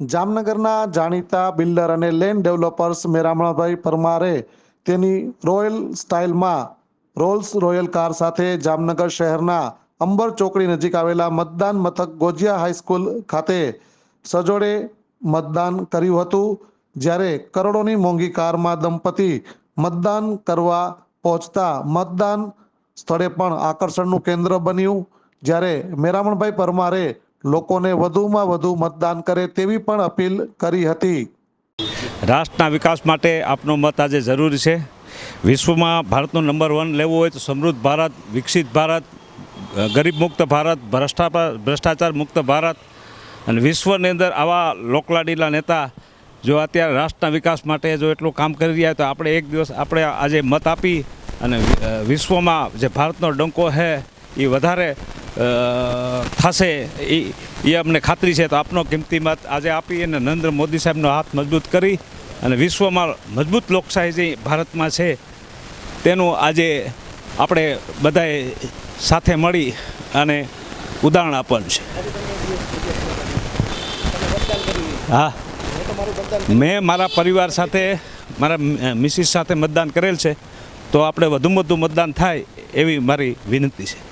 જામનગરના જાણીતા બિલ્ડર અને લેન્ડ ડેવલપર્સ મેરામણભાઈ પરમારે તેની રોયલ સ્ટાઇલમાં રોલ્સ રોયલ કાર સાથે જામનગર શહેરના અંબર ચોકડી નજીક આવેલા મતદાન મથક ગોજિયા હાઈસ્કૂલ ખાતે સજોડે મતદાન કર્યું હતું, જ્યારે કરોડોની મોંઘી કારમાં દંપતી મતદાન કરવા પહોંચતા મતદાન સ્થળે પણ આકર્ષણનું કેન્દ્ર બન્યું. જ્યારે મેરામણભાઈ પરમારે લોકોને વધુમાં વધુ મતદાન કરે તેવી પણ અપીલ કરી હતી. રાષ્ટ્રના વિકાસ માટે આપનો મત આજે જરૂરી છે. વિશ્વમાં ભારતનો નંબર વન લેવો હોય તો સમૃદ્ધ ભારત, વિકસિત ભારત ગરીબ મુક્ત ભારત ભ્રષ્ટાચાર ભ્રષ્ટાચાર મુક્ત ભારત અને વિશ્વની અંદર આવા લોકલાડીલા નેતા જો અત્યારે રાષ્ટ્રના વિકાસ માટે જો એટલું કામ કરી રહ્યા તો આપણે એક દિવસ આપણે આજે મત આપી અને વિશ્વમાં જે ભારતનો ડંકો છે એ વધારે થશે. એ એ અમને ખાતરી છે તો આપનો કિંમતી મત આજે આપી અને નરેન્દ્ર મોદી સાહેબનો હાથ મજબૂત કરી અને વિશ્વમાં મજબૂત લોકશાહી જે ભારતમાં છે, તેનું આજે આપણે બધાએ સાથે મળી અને ઉદાહરણ આપવાનું છે. હા. મેં મારા પરિવાર સાથે, મારા મિસિસ સાથે મતદાન કરેલ છે, તો આપણે વધુમાં વધુ મતદાન થાય એવી મારી વિનંતી છે.